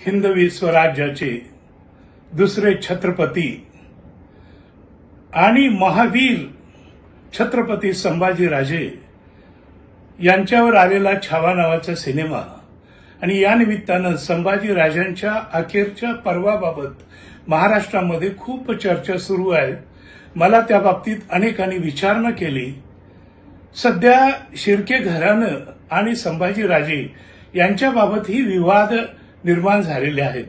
हिंदवी स्वराज्याचे दुसरे छत्रपती आणि महावीर छत्रपती संभाजीराजे यांच्यावर आलेला छावा नावाचा सिनेमा आणि या निमित्तानं संभाजीराजांच्या अखेरच्या पर्वाबाबत महाराष्ट्रामध्ये खूप चर्चा सुरू आहे. मला त्या बाबतीत अनेकांनी विचारणा केली. सध्या शिर्के घराणं आणि संभाजीराजे यांच्याबाबतही विवाद निर्माण झालेले आहेत.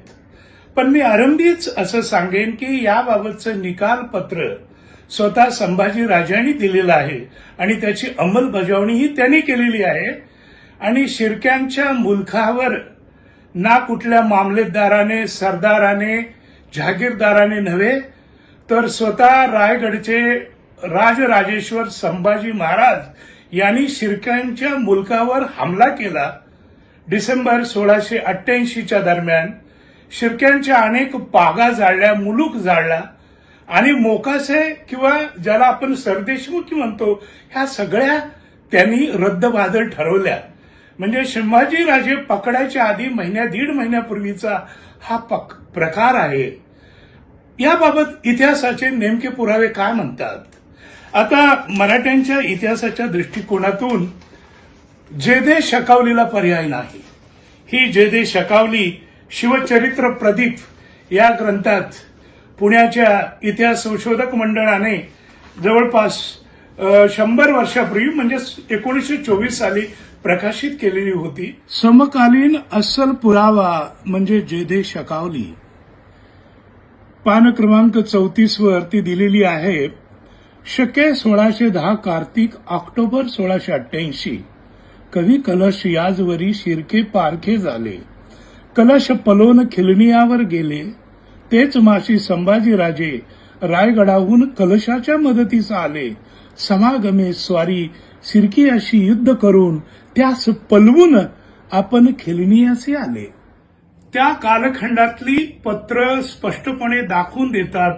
पण मी आरंभीच असं सांगेन की याबाबतचं निकाल पत्र स्वतः संभाजीराजांनी दिलेलं आहे आणि त्याची अंमलबजावणीही त्यांनी केलेली आहे. आणि शिर्क्यांच्या मुलखावर ना कुठल्या मामलेदाराने सरदाराने जहागीरदाराने नव्हे तर स्वतः रायगडचे राजराजेश्वर संभाजी महाराज यांनी शिर्क्यांच्या मुलकावर हमला केला. डिसेंबर सोळाशे अठ्ठ्याऐंशीच्या दरम्यान शिर्क्यांच्या अनेक पागा जाळल्या मुलूक जाळला आणि मोकासे किंवा ज्याला आपण सरदेशमुखी म्हणतो ह्या सगळ्या त्यांनी रद्दबादल ठरवल्या. म्हणजे संभाजीराजे पकडायच्या आधी महिन्या दीड महिन्यापूर्वीचा हा पक प्रकार आहे. याबाबत इतिहासाचे नेमके पुरावे काय म्हणतात? आता मराठ्यांच्या इतिहासाच्या दृष्टिकोनातून जेदे शकावलीला पर्याय नाही. ही जेदे शकावली शिवचरित्र प्रदीप या ग्रंथात पुण्याच्या इतिहास संशोधक मंडळाने जवळपास शंभर वर्षापूर्वी म्हणजे एकोणीसशे चोवीस साली प्रकाशित केलेली होती. समकालीन अस्सल पुरावा म्हणजे जेदे शकावली. पान क्रमांक चौतीस वर ती दिलेली आहे शके सोळाशे दहा कार्तिक ऑक्टोबर सोळाशे अठ्ठ्याऐंशी. कवी कलश याजवरी शिरके पारखे झाले. कलश पलोन खिलनियावर गेले. तेच माशी संभाजीराजे रायगडाहून कलशाच्या मदतीस आले. समागमे स्वारी सिरकी अशी युद्ध करून त्यास पलवून आपण खिलणियासी आले. त्या कालखंडातली पत्र स्पष्टपणे दाखवून देतात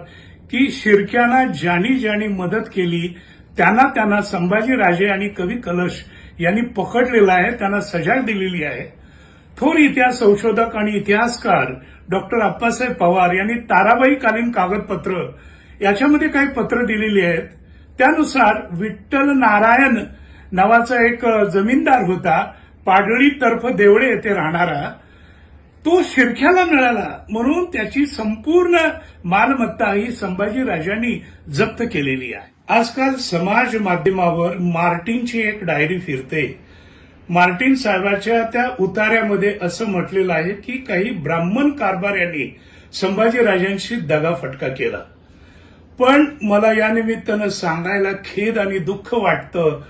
की शिर्क्यांना ज्यांनी ज्यांनी मदत केली त्यांना त्यांना संभाजीराजे आणि कवी कलश यांनी पकडलेला आहे त्यांना सजा दिलेली आहे. थोर इतिहास संशोधक आणि इतिहासकार डॉक्टर अप्पासाहेब पवार यांनी ताराबाईकालीन कागदपत्र याच्यामध्ये काही पत्र दिलेली आहेत. त्यानुसार विठ्ठल नारायण नावाचा एक जमीनदार होता पाडळीतर्फ देवळे येथे राहणारा. तो शिरख्याला मिळाला. म्हणून त्याची संपूर्ण मालमत्ता ही संभाजीराजांनी जप्त केलेली आहे. आजकाल समाज माध्यमावर मार्टिनची एक डायरी फिरते. मार्टिन साहेबाच्या त्या उतार्यामध्ये असं म्हटलेलं आहे की काही ब्राह्मण कारभाऱ्यांनी संभाजीराजांशी दगाफटका केला. पण मला या निमित्तानं सांगायला खेद आणि दुःख वाटतं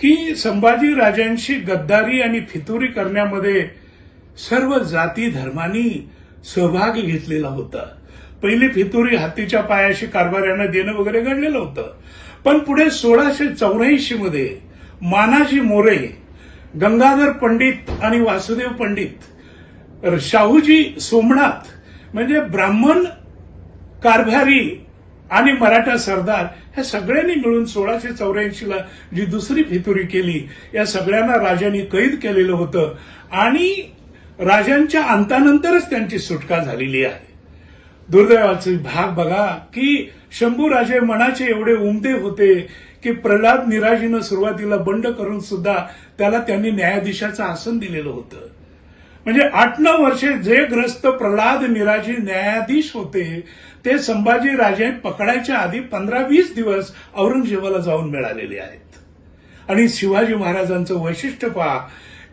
की संभाजीराजांशी गद्दारी आणि फितुरी करण्यामध्ये सर्व जाती धर्मांनी सहभाग घेतलेला होता. पहिली फितुरी हत्तीच्या पायाशी कारभाऱ्यांना देणं वगैरे घडलेलं होतं. पण पुढे सोळाशे चौऱ्याऐंशी मध्ये मानाजी मोरे गंगाधर पंडित आणि वासुदेव पंडित शाहूजी सोमनाथ म्हणजे ब्राह्मण कारभारी आणि मराठा सरदार ह्या सगळ्यांनी मिळून सोळाशे चौऱ्याऐंशीला जी दुसरी फितुरी केली या सगळ्यांना राजांनी कैद केलेलं होतं. आणि राजांच्या अंतानंतरच त्यांची सुटका झालेली आहे. दुर्दैवाचे भाग बघा की शंभूराजे मनाचे एवढे उमदे होते की प्रल्हाद निराजीनं सुरुवातीला बंड करून सुद्धा त्याला त्यांनी न्यायाधीशाचं आसन दिलेलं होतं. म्हणजे आठ नऊ वर्षे जे ग्रस्त प्रल्हाद निराजी न्यायाधीश होते ते संभाजी राजे पकडायच्या आधी पंधरा वीस दिवस औरंगजेबाला जाऊन मिळालेले आहेत. आणि शिवाजी महाराजांचं वैशिष्ट्य पहा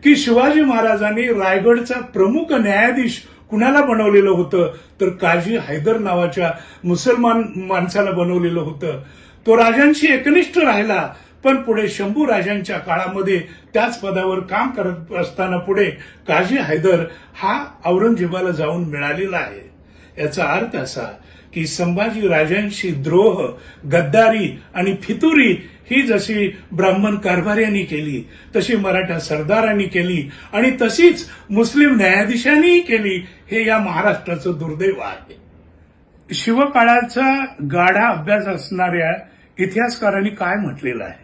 की शिवाजी महाराजांनी रायगडचा प्रमुख न्यायाधीश कुणाला बनवलेलं होतं? तर काजी हैदर नावाच्या मुसलमान माणसाला बनवलेलं होतं. तो राजांशी एकनिष्ठ राहिला पण पुढे शंभू राजांच्या काळामध्ये त्याच पदावर काम करत असताना पुढे काजी हैदर हा औरंगजेबाला जाऊन मिळालेला आहे. याचा अर्थ असा की संभाजी राजांशी द्रोह गद्दारी आणि फितुरी ही जशी ब्राह्मण कारभार्यांनी केली तशी मराठा सरदारांनी केली आणि तशीच मुस्लिम न्यायाधीशांनीही केली हे या महाराष्ट्राचं दुर्दैव आहे. शिवकाळाचा गाढा अभ्यास असणाऱ्या इतिहासकारांनी काय म्हटलेलं आहे?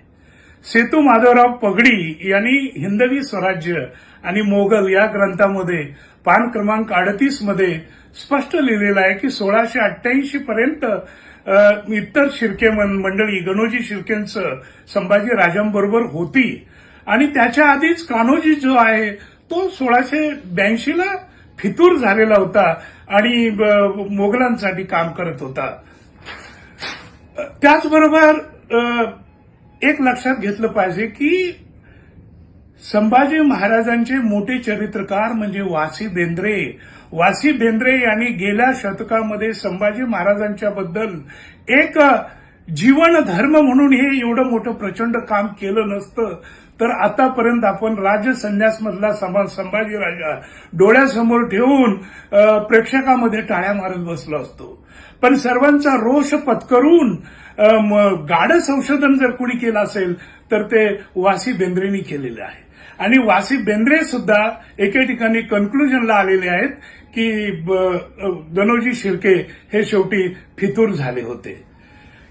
सेतू माधवराव पगडी यांनी हिंदवी स्वराज्य आणि मोगल या ग्रंथामध्ये पान क्रमांक अडतीसमध्ये स्पष्ट लिहिलेलं आहे की सोळाशे अठ्ठ्याऐंशी पर्यंत इतर शिर्के मन- मंडळी गणोजी शिर्केंचं संभाजी राजांबरोबर होती. आणि त्याच्या आधीच कान्होजी जो आहे तो सोळाशे ब्याऐंशीला फितूर झालेला होता आणि मोगलांसाठी काम करत होता. त्याचबरोबर एक लक्षात घेतलं पाहिजे की संभाजी महाराजांचे मोठे चरित्रकार म्हणजे वासी बेंद्रे. वासी बेंद्रे यांनी गेल्या शतकामध्ये संभाजी महाराजांच्या बद्दल एक जीवन धर्म म्हणून हे एवढं मोठं प्रचंड काम केलं नसतं. तर आतापर्यंत आपण राज्य संन्यासमधला संभाजी राजा डोळ्यासमोर ठेवून प्रेक्षकामध्ये टाळ्या मारत बसलो असतो. पण सर्वांचा रोष पत्करून गाढ संशोधन जर कोणी केलं असेल तर ते वासी बेंद्रेनी केलेलं आहे. आणि वासी बेंद्रे सुद्धा एके ठिकाणी कन्क्लुजनला आलेले आहेत की दनोजी शिर्के हे शेवटी फितूर झाले होते.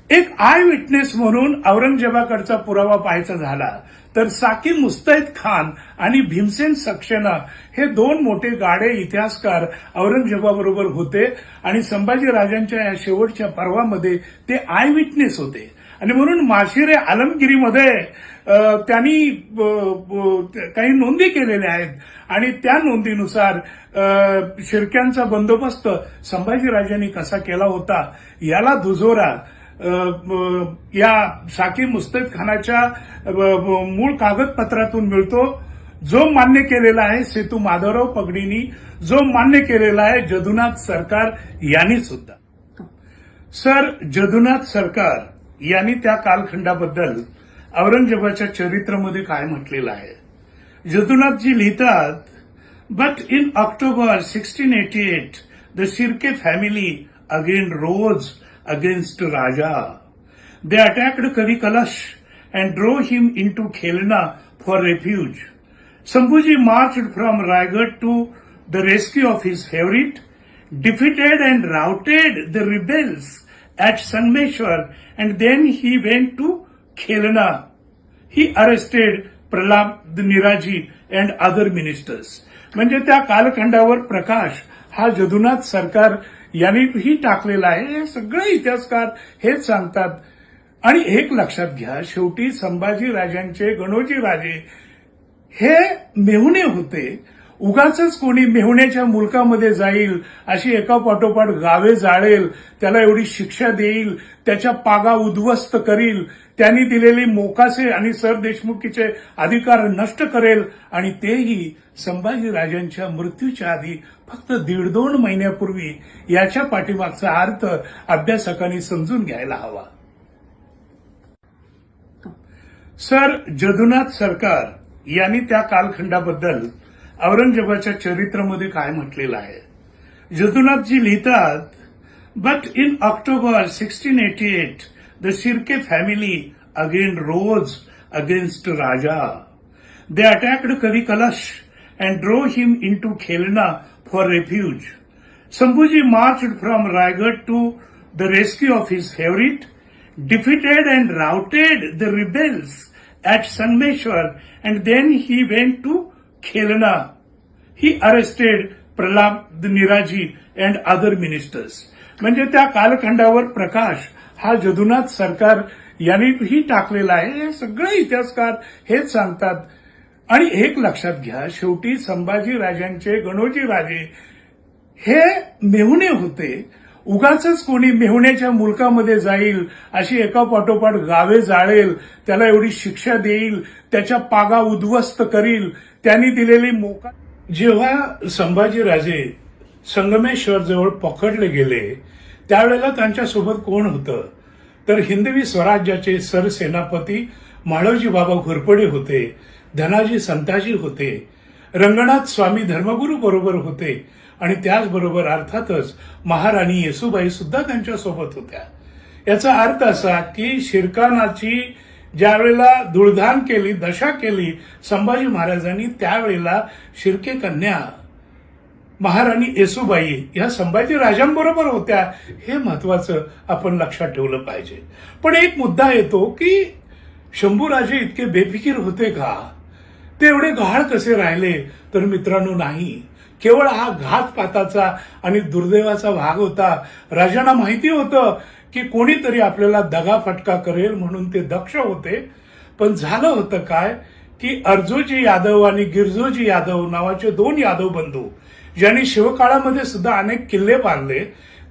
एक आय विटनेस म्हणून औरंगजेबाकडचा पुरावा पाहायचा झाला तर साकी मुस्तैद खान आणि भीमसेन सक्सेना हे दोन मोठे गाडे इतिहासकार औरंगजेबाबरोबर होते आणि संभाजी राजांच्या या शेवटच्या पर्वामध्ये ते आय विटनेस होते. आणि म्हणून माशिरे आलमगिरीमध्ये त्यांनी काही नोंदी केलेल्या आहेत. आणि त्या नोंदीनुसार शिरक्यांचा शिर्क्यांचा बंदोबस्त संभाजीराजांनी कसा केला होता याला दुजोरा या साकी मुस्तैद खानाच्या मूळ कागदपत्रातून मिळतो. जो मान्य केलेला आहे सेतू माधवराव पगडीनी जो मान्य केलेला आहे जदुनाथ सरकार यांनी सुद्धा सर जदुनाथ सरकार यांनी त्या कालखंडाबद्दल औरंगजेबाच्या चरित्रामध्ये काय म्हटलेलं आहे? जदुनाथजी लिहितात but in October sixteen eighty eight the Shirke family again rose against Raja they attacked Kavi Kalash and drove him into Khelna for refuge Sambhuji march from Raigad to the rescue of his favorite, defeated and routed the rebels at Sanmeshwar, and then he went to Khelna. He arrested Pralab Niraji and other ministers. म्हणजे त्या कालखंडावर प्रकाश हा जदुनाथ सरकार यांनीही टाकलेला आहे हे सगळे इतिहासकार हेच सांगतात आणि एक लक्षात घ्या शेवटी संभाजी राजांचे गणोजी राजे हे मेहुणे होते उगाच कोणी मेहुण्याच्या मुलकामध्ये जाईल अशी एका पाठोपाठ गावे जाळेल त्याला एवढी शिक्षा देईल त्याच्या पागा उद्ध्वस्त करील त्यांनी दिलेली मोकासे आणि सर देशमुखीचे अधिकार नष्ट करेल आणि तेही संभाजी राजांच्या मृत्यूच्या आधी फक्त दीड दोन महिन्यापूर्वी याच्या पाठीमागचा अर्थ अभ्यासकांनी समजून घ्यायला हवा. सर जदुनाथ सरकार यांनी त्या कालखंडाबद्दल औरंगजेबाच्या चरित्रामध्ये काय म्हटलेलं आहे जदुनाथजी लिहितात but in October sixteen eighty eight the Shirke family again rose against Raja they attacked Kavi Kalash and drove him into Khelna for refuge Sambhuji marched from Raigad to the rescue of his favorite, defeated and routed the rebels at Sanmeshwar, and then he went to Khelna he arrested Pralhad Niraji and other ministers म्हणजे त्या कालखंडावर प्रकाश हा जदुनाथ सरकार यांनीही टाकलेला आहे. हे सगळे इतिहासकार हेच सांगतात. आणि एक लक्षात घ्या शेवटी संभाजी राजांचे गणोजी राजे हे मेहुणे होते. उगाच कोणी मेहुण्याच्या मुलकामध्ये जाईल अशी एका पाठोपाठ गावे जाळेल त्याला एवढी शिक्षा देईल त्याच्या पागा उद्ध्वस्त करील त्यांनी दिलेली मोका जेव्हा संभाजीराजे संगमेश्वर जवळ पकडले गेले त्यावेळेला त्यांच्यासोबत कोण होतं? तर हिंदवी स्वराज्याचे सरसेनापती माळवजी बाबा घोरपडे होते धनाजी संताजी होते रंगनाथ स्वामी धर्मगुरू बरोबर होते आणि त्याचबरोबर अर्थातच महाराणी येसुबाई सुद्धा त्यांच्यासोबत होत्या. याचा अर्थ असा की शिरकानाची ज्यावेळेला धुळधान केली दशा केली संभाजी महाराजांनी त्यावेळेला शिर्के कन्या महाराणी येसुबाई ह्या संभाजी राजांबरोबर होत्या हे महत्वाचं आपण लक्षात ठेवलं पाहिजे. पण एक मुद्दा येतो की शंभूराजे इतके बेफिकीर होते का? ते एवढे गहाळ कसे राहिले? तर मित्रांनो नाही. केवळ हा घातपाताचा आणि दुर्दैवाचा भाग होता. राजांना माहिती होतं की कोणीतरी आपल्याला दगा फटका करेल म्हणून ते दक्ष होते. पण झालं होतं काय की अर्जुजी यादव आणि गिरजोजी यादव नावाचे दोन यादव बंधू ज्यांनी शिवकाळामध्ये सुद्धा अनेक किल्ले बांधले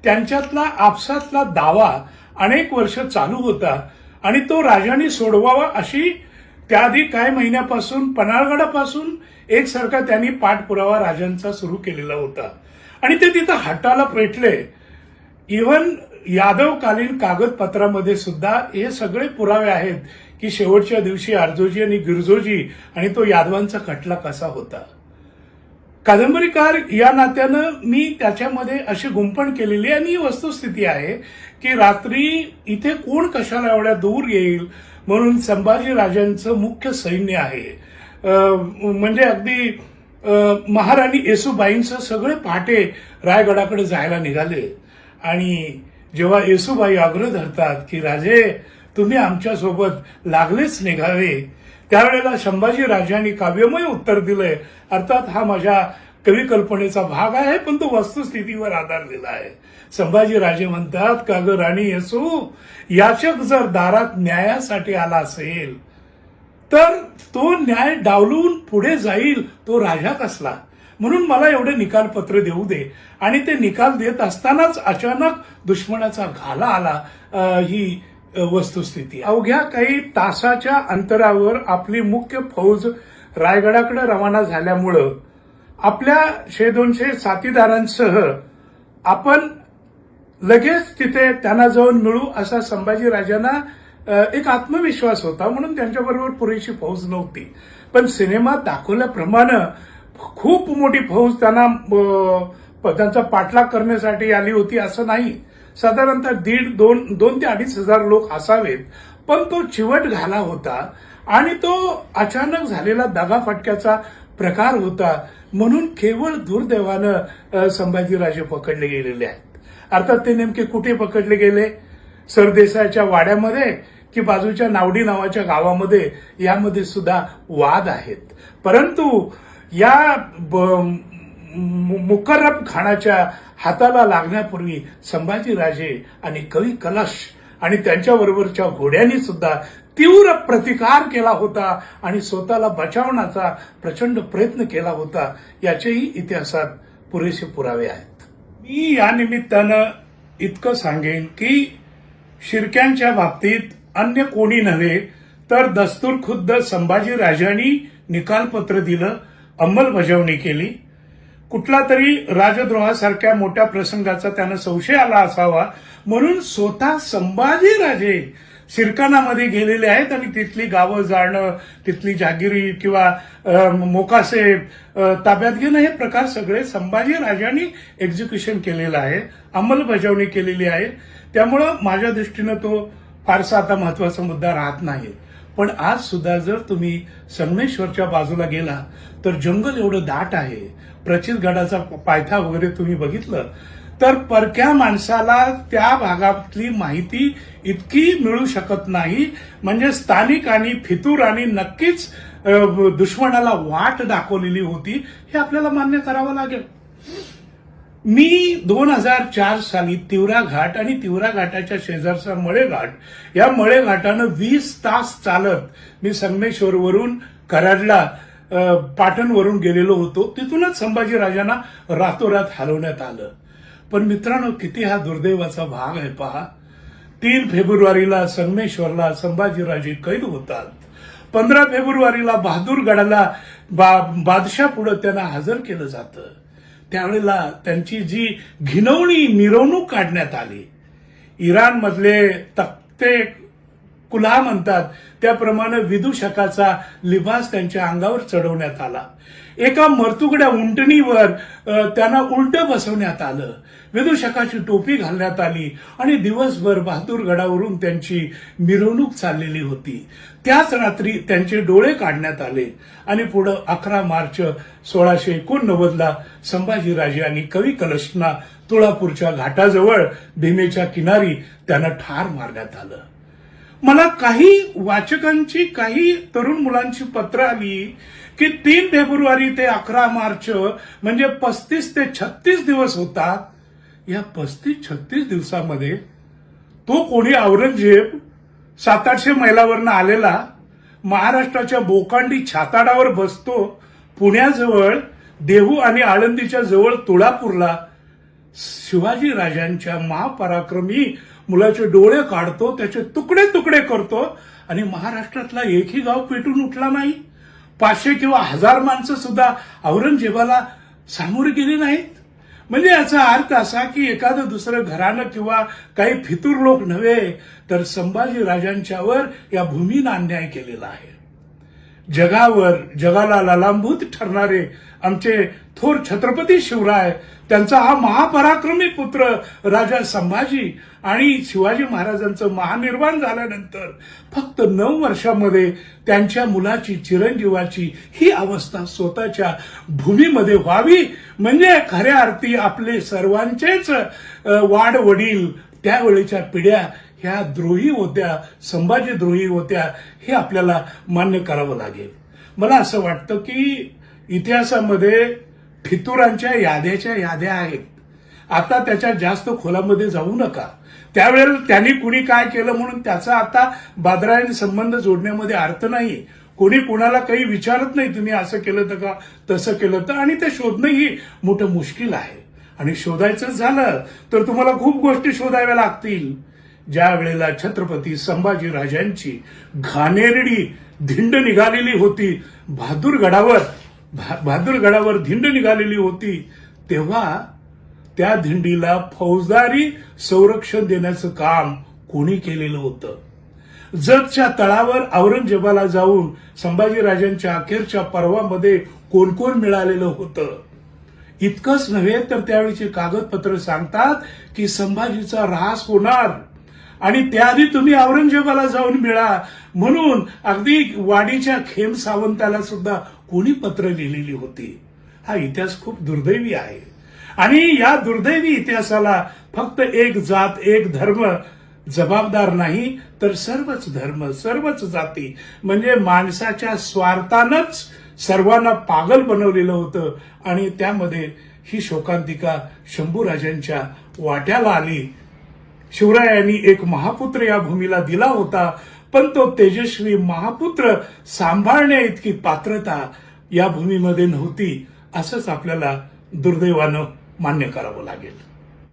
त्यांच्यातला आपसातला दावा अनेक वर्ष चालू होता आणि तो राजाने सोडवावा अशी त्याआधी काही महिन्यापासून पन्हाळगडापासून एकसारखा त्यांनी पाठपुरावा राजांचा सुरू केलेला होता. आणि ते तिथं हाताला पेटले. इव्हन यादवकालीन कागदपत्रामध्ये सुद्धा हे सगळे पुरावे आहेत की शेवटच्या दिवशी आरजोजी आणि गिरजोजी आणि तो यादवांचा खटला कसा होता. कादंबरीकार या नात्यानं मी त्याच्यामध्ये अशी गुंपण केलेली आहे आणि ही वस्तुस्थिती आहे की रात्री इथे कोण कशाला एवढ्या दूर येईल म्हणून संभाजी राजांचं मुख्य सैन्य आहे. म्हणजे अगदी महाराणी येसुबाईंचं सगळे पहाटे रायगडाकडे जायला निघाले. आणि जेव्हा येसुबाई आग्रह धरतात की राजे तुम्ही आमच्यासोबत लागलेच निघावे. त्यावेळेला संभाजी राजांनी काव्यमय उत्तर दिलंय. अर्थात हा माझ्या कवी कल्पनेचा भाग आहे पण तो वस्तुस्थितीवर आधारलेला आहे. संभाजी राजे म्हणतात का ग राणी येसू याचक जर दारात न्यायासाठी आला असेल तर तो न्याय डावलून पुढे जाईल तो राजा कसला? म्हणून मला एवढे निकालपत्र देऊ दे. आणि ते निकाल देत असतानाच अचानक दुश्मनाचा घाला आला ही वस्तुस्थिती. अवघ्या काही तासाच्या अंतरावर आपली मुख्य फौज रायगडाकडे रवाना झाल्यामुळं आपल्या शे दोनशे साथीदारांसह आपण लगेच तिथे त्यांना जाऊन मिळू असा संभाजी राजांना एक आत्मविश्वास होता म्हणून त्यांच्याबरोबर पुरेशी फौज नव्हती. पण सिनेमात दाखवल्याप्रमाणे खूप मोठी फौज त्यांना त्यांचा पाठलाग करण्यासाठी आली होती असं नाही. साधारणतः दीड दोन दोन ते अडीच हजार लोक असावेत. पण तो चिवट घाला होता आणि तो अचानक झालेला दगाफटक्याचा प्रकार होता. म्हणून केवळ दुर्दैवानं संभाजीराजे पकडले गेलेले आहेत. अर्थात ते नेमके कुठे पकडले गेले? सरदेसाच्या वाड्यामध्ये की बाजूच्या नावडी नावाच्या गावामध्ये? यामध्ये सुद्धा वाद आहेत. परंतु या ब- मु- खानाच्या हाताला लागण्यापूर्वी संभाजीराजे आणि कवी कलश आणि त्यांच्याबरोबरच्या घोड्यांनी सुद्धा तीव्र प्रतिकार केला होता आणि स्वतःला बचावण्याचा प्रचंड प्रयत्न केला होता याचेही इतिहासात पुरेसे पुरावे आहेत. मी या निमित्तानं इतकं सांगेन की शिरक्यांच्या बाबतीत अन्य कोणी नव्हे तर दस्तूर खुद्द संभाजीराजांनी निकालपत्र दिलं अंमलबजावणी केली. कुठला तरी राजद्रोहासारख्या मोठ्या प्रसंगाचा त्यानं संशय आला असावा म्हणून स्वतः संभाजी राजे गेलेले आहेत आणि तिथली गावं जाणं तिथली जागिरी किंवा मोकासे ताब्यात घेणं हे प्रकार सगळे संभाजी राजांनी एक्झिक्युशन केलेलं आहे. अंमलबजावणी केलेली आहे. त्यामुळं माझ्या दृष्टीनं तो फारसा आता महत्त्वाचा मुद्दा राहत नाही पण आज सुद्धा जर तुम्ही संगमेश्वरच्या बाजूला गेला तर जंगल एवढं दाट आहे. प्रचित गडाचा पायथा वगैरे तुम्ही बघितलं तर परक्या माणसाला त्या भागातली माहिती इतकी मिळू शकत नाही. म्हणजे स्थानिक आणि फितूरांनी नक्कीच दुश्मनाला वाट दाखवलेली होती हे आपल्याला मान्य करावं लागेल. मी दोन हजार चार साली तिवरा घाट आणि तिवरा घाटाच्या शेजारचा मळे घाट या मळे घाटानं वीस तास चालत मी संगमेश्वरवरून कराडला पाटणवरून गेलेलो होतो. तिथूनच संभाजीराजांना रातोरात हलवण्यात आलं. पण मित्रांनो किती हा दुर्दैवाचा भाग आहे पहा. तीन फेब्रुवारीला संगमेश्वरला संभाजीराजे कैद होतात. पंधरा फेब्रुवारीला बहादूरगडाला बा बादशाह पुढे त्यांना हजर केलं जातं. त्यावेळेला त्यांची जी घिनवणी मिरवणूक काढण्यात आली. इराणमधले तक्ते कुल्हा म्हणतात त्याप्रमाणे विदूषकाचा लिबास त्यांच्या अंगावर चढवण्यात आला. एका मर्तुगड्या उंटणीवर त्यांना उलट बसवण्यात आलं. विदूषकाची टोपी घालण्यात आली आणि दिवसभर बहादूरगडावरून त्यांची मिरवणूक चाललेली होती. त्याच रात्री त्यांचे डोळे काढण्यात आले आणि पुढे अकरा मार्च सोळाशे एकोणनव्वदला संभाजीराजे आणि कवी कलशना तुळापूरच्या घाटाजवळ भीमेच्या किनारी त्यांना ठार मारण्यात आलं. मला काही वाचकांची काही तरुण मुलांची पत्र आली की तीन फेब्रुवारी ते अकरा मार्च म्हणजे पस्तीस ते छत्तीस दिवस होतात. या पस्तीस छत्तीस दिवसामध्ये तो कोणी औरंगजेब सात आठशे मैलावरनं आलेला महाराष्ट्राच्या बोकांडी छाताडावर बसतो पुण्याजवळ देहू आणि आळंदीच्या जवळ तुळापूरला शिवाजी राजांच्या महापराक्रमी मुलाचे डोळे काढतो त्याचे तुकडे तुकडे करतो आणि महाराष्ट्रातला एकही गाव पेटून उठला नाही. पाचशे किंवा हजार माणसं सुद्धा औरंगजेबाला सामोरे गेली नाहीत. म्हणजे याचा अर्थ असा की एखादं दुसरं घरानं किंवा काही फितूर लोक नव्हे तर संभाजी राजांच्यावर या भूमीनं अन्याय केलेला आहे. जगावर जगाला लालांभूत ठरणारे आमचे थोर छत्रपती शिवराय त्यांचा हा महापराक्रमी पुत्र राजा संभाजी आणि शिवाजी महाराजांचं महानिर्माण झाल्यानंतर फक्त नऊ वर्षामध्ये त्यांच्या मुलाची चिरंजीवाची ही अवस्था स्वतःच्या भूमीमध्ये व्हावी. म्हणजे खऱ्या अर्थी आपले सर्वांचेच वाढ वडील त्यावेळेच्या पिढ्या ह्या द्रोही होत्या संभाजी द्रोही होत्या हे आपल्याला मान्य करावं लागेल. मला असं वाटतं की इतिहासामध्ये फितुरांच्या याद्याच्या याद्या आहेत. आता त्याच्या जास्त खोलामध्ये जाऊ नका. त्यावेळेला त्यांनी कुणी काय केलं म्हणून त्याचा आता बादरायण संबंध जोडण्यामध्ये अर्थ नाही. कोणी कोणाला काही विचारत नाही तुम्ही असं केलं तर का तसं केलं तर आणि ते शोधणंही मोठं मुश्किल आहे. आणि शोधायचं झालं तर तुम्हाला खूप गोष्टी शोधाव्या लागतील. ज्या वेळेला छत्रपती संभाजी राजांची घाणेरडी धिंड निघालेली होती बहादूरगडावर भा- बहादूरगडावर धिंड निघालेली होती तेव्हा त्या धिंडीला फौजदारी संरक्षण देण्याचं काम कोणी केलेलं होतं? जतच्या तळावर औरंगजेबाला जाऊन संभाजीराजांच्या अखेरच्या पर्वामध्ये कोण कोण मिळालेलं होतं? इतकंच नव्हे तर त्यावेळीचे कागदपत्र सांगतात की संभाजीचा ऱ्हास होणार. आणि त्याआधी तुम्ही औरंगजेबाला जाऊन मिळा. म्हणून अगदी वाडीच्या खेम सावंताला सुद्धा कोणी पत्र लिहिलेली होती. हा इतिहास खूप दुर्दैवी आहे. आणि या दुर्दैवी इतिहासाला फक्त एक जात एक धर्म जबाबदार नाही तर सर्वच धर्म सर्वच जाती म्हणजे माणसाच्या स्वार्थानंच सर्वांना पागल बनवलेलं होतं. आणि त्यामध्ये ही शोकांतिका शंभूराजांच्या वाट्याला आली. शिवरायांनी एक महापुत्र या भूमीला दिला होता पण तो तेजस्वी महापुत्र सांभाळण्या इतकी पात्रता या भूमीमध्ये नव्हती असंच आपल्याला दुर्दैवानं मान्य करावं लागेल.